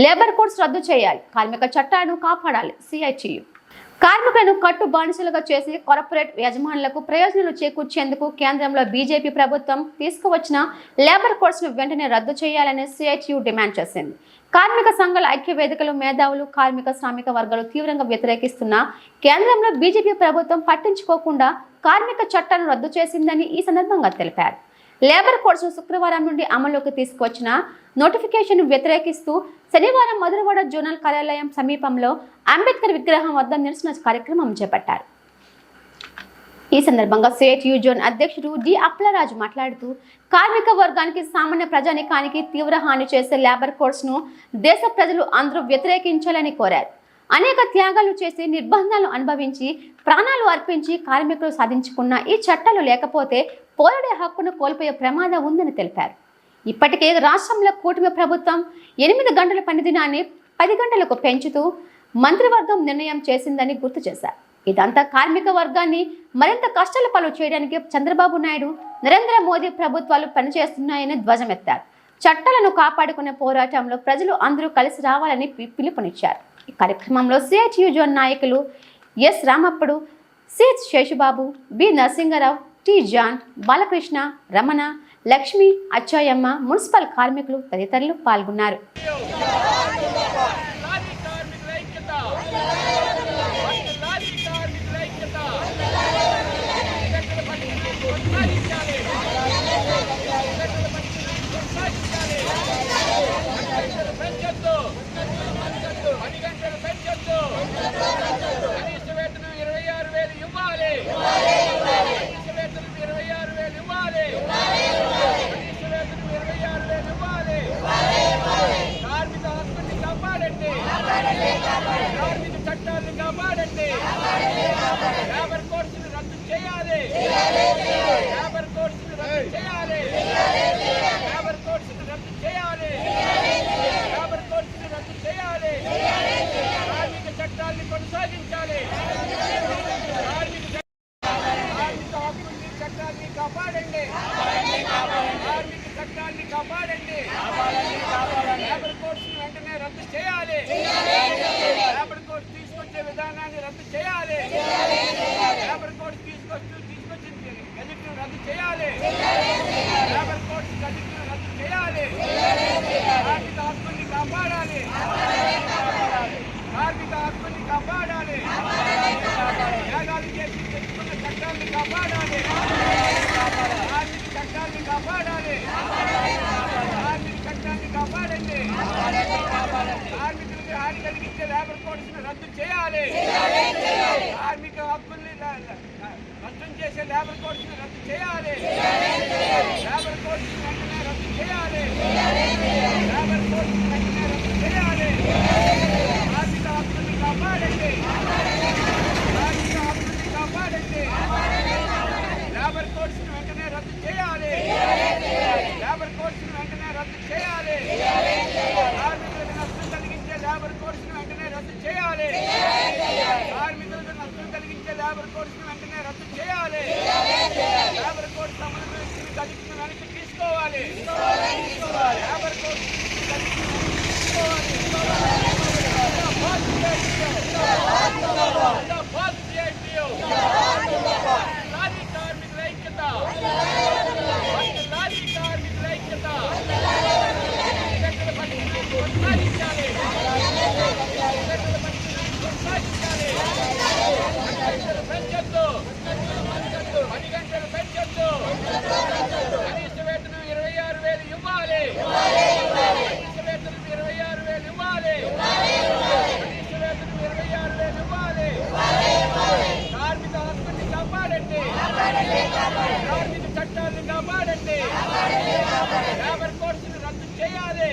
Labour codes రద్దు చేయాలి. కార్మిక చట్టాలను కాపాడాలి. సిఐటియు కార్మికులను కట్టు బానిసలుగా చేసి కార్పొరేట్ యజమానులకు ప్రయోజనాలు చేకూర్చేందుకు కేంద్రంలో బీజేపీ ప్రభుత్వం తీసుకువచ్చిన లేబర్ కోడ్స్ను వెంటనే రద్దు చేయాలని సిఐటియు డిమాండ్ చేసింది. కార్మిక సంఘాల ఐక్య వేదికలు మేధావులు కార్మిక శ్రామిక వర్గాలు తీవ్రంగా వ్యతిరేకిస్తున్న కేంద్రంలో బీజేపీ ప్రభుత్వం పట్టించుకోకుండా కార్మిక చట్టాలను రద్దు చేసిందని ఈ సందర్భంగా తెలిపారు. లేబర్ కోడ్స్ శుక్రవారం నుండి అమల్లోకి తీసుకువచ్చిన నోటిఫికేషన్ వ్యతిరేకిస్తూ శనివారం మధురవాడ జోనల్ కార్యాలయం సమీపంలో అంబేద్కర్ విగ్రహం వద్ద నిరసన కార్యక్రమం చేపట్టారు. ఈ సందర్భంగా సేట్ జోన్ అధ్యక్షుడు డి అప్లరాజు మాట్లాడుతూ కార్మిక వర్గానికి సామాన్య ప్రజానికానికి తీవ్ర హాని చేసే లేబర్ కోడ్స్ను దేశ ప్రజలు అందరూ వ్యతిరేకించాలని కోరారు. అనేక త్యాగాలు చేసి నిర్బంధాలు అనుభవించి ప్రాణాలు అర్పించి కార్మికులు సాధించుకున్న ఈ చట్టాలు లేకపోతే పోరాడే హక్కును కోల్పోయే ప్రమాదం ఉందని తెలిపారు. ఇప్పటికే రాష్ట్రంలో కూటమి ప్రభుత్వం ఎనిమిది గంటల పని దినాన్ని పది గంటలకు పెంచుతూ మంత్రివర్గం నిర్ణయం చేసిందని గుర్తు చేశారు. ఇదంతా కార్మిక వర్గాన్ని మరింత కష్టాల పాలు చేయడానికి చంద్రబాబు నాయుడు నరేంద్ర మోదీ ప్రభుత్వాలు పనిచేస్తున్నాయని ధ్వజమెత్తారు. చట్టాలను కాపాడుకునే పోరాటంలో ప్రజలు అందరూ కలిసి రావాలని పి- పిలుపునిచ్చారు. ఈ కార్యక్రమంలో సిఐటియు జోన్ నాయకులు S Ramappudu CH Seshubabu B Narasimharao T John Balakrishna Ramana Lakshmi Acchayamma municipal కార్మికులు తదితరులు పాల్గొన్నారు. కార్మిక చట్టాలను కాపాడండి. లేబర్ కోర్సును రద్దు చేయాలి లేబర్ కోర్సును రద్దు చేయాలి లేబర్ కోర్సును రద్దు చేయాలి లేబర్ కోర్సును రద్దు చేయాలి కార్మిక చట్టాన్ని కొనసాగించాలి కార్మిక చట్ట- కార్మిక హక్కుల్ని చట్టాన్ని కాపాడండి కార్మిక చట్టాన్ని కాపాడండి లేబర్ కోర్సును వెంటనే రద్దు చేయాలి లేబర్ కోర్స్ తీసుకొచ్చే విధానాన్ని రద్దు చేయాలి లేబర్ కోర్స్ తీసుకొచ్చి తీసుకొచ్చిన గజెట్ను రద్దు చేయాలి లేబర్ కోర్స్ గజెట్ను రద్దు చేయాలి కార్మిక హక్కుల్ని కాపాడాలి కార్మిక హక్కుల్ని కాపాడాలి త్యాగాలు చేసి తెచ్చుకున్న చట్టాన్ని కాపాడాలి కార్మిక చట్టాన్ని కాపాడాలి కార్మిక చట్టాన్ని కాపాడండి కార్మికులకు హాని కలిగించే లేబర్ కోడ్స్ రద్దు చేయాలి కార్మిక హక్కుల్ని నష్టం చేసే లేబర్ కోడ్స్ రద్దు చేయాలి. లేబర్ కోడ్స్ వెంటనే రద్దు చేయాలి. చట్టాలను కాపాడండి. లేబర్ కోర్సును రద్దు చేయాలి.